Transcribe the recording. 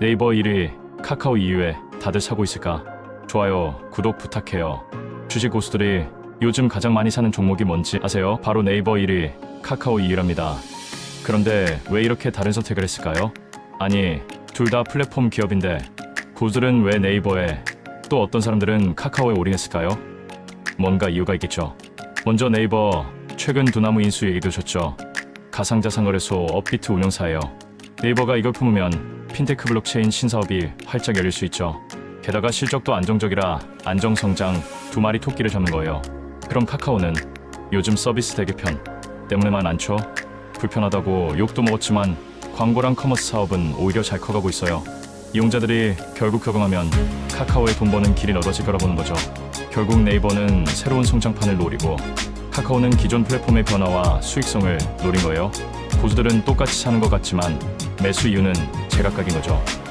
네이버 1위, 카카오 2위에 다들 사고 있을까? 좋아요, 구독 부탁해요. 주식 고수들이 요즘 가장 많이 사는 종목이 뭔지 아세요? 바로 네이버 1위, 카카오 2위랍니다. 그런데 왜 이렇게 다른 선택을 했을까요? 아니, 둘 다 플랫폼 기업인데 고수들은 왜 네이버에 또 어떤 사람들은 카카오에 올인했을까요? 뭔가 이유가 있겠죠. 먼저 네이버 최근 두나무 인수 얘기도 줬죠. 가상자산거래소 업비트 운영사예요. 네이버가 이걸 품으면 핀테크 블록체인 신사업이 활짝 열릴 수 있죠. 게다가 실적도 안정적이라 안정성장 두 마리 토끼를 잡는 거예요. 그럼 카카오는 요즘 서비스 대개편 때문에만 않죠? 불편하다고 욕도 먹었지만 광고랑 커머스 사업은 오히려 잘 커가고 있어요. 이용자들이 결국 적응하면 카카오에 돈 버는 길이 넓어질 거라 보는 거죠. 결국 네이버는 새로운 성장판을 노리고 카카오는 기존 플랫폼의 변화와 수익성을 노린 거예요. 고수들은 똑같이 사는 것 같지만 매수 이유는 제각각인 거죠.